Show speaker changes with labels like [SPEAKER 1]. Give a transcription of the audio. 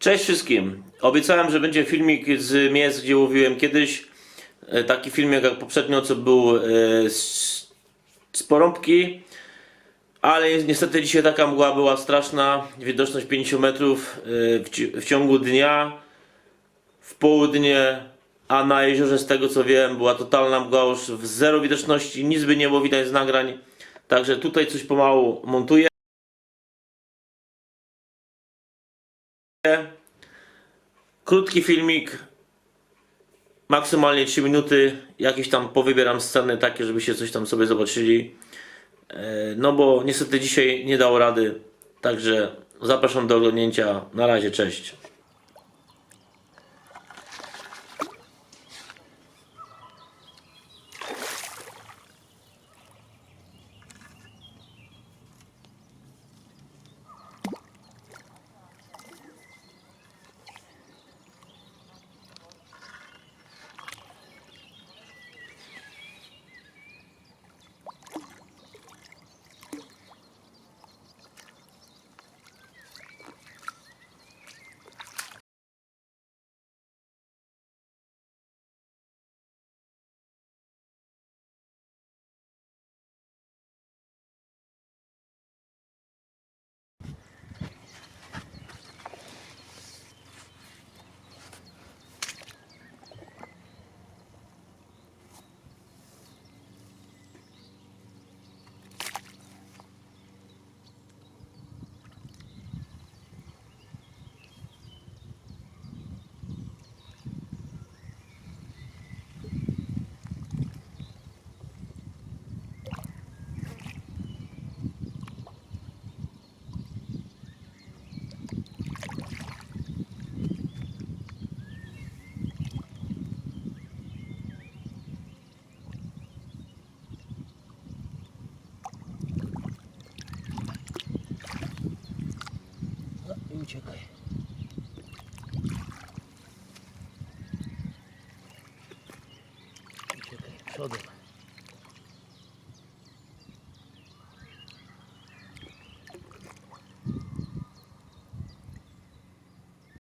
[SPEAKER 1] Cześć wszystkim. Obiecałem, że będzie filmik z miejsc, gdzie łowiłem kiedyś. E, Taki filmik jak poprzednio, co był e, z, z porąbki. Ale niestety dzisiaj taka mgła była straszna. Widoczność 50 metrów e, w, ci- w ciągu dnia, w południe, a na jeziorze z tego co wiem była totalna mgła już w zero widoczności. Nic by nie było widać z nagrań. Także tutaj coś pomału montuję. Krótki filmik, maksymalnie 3 minuty. Jakieś tam powybieram sceny takie, żebyście coś tam sobie zobaczyli. E, No bo niestety dzisiaj nie dało rady. Także zapraszam do oglądnięcia. Na razie, cześć.
[SPEAKER 2] છે કઈ શોધો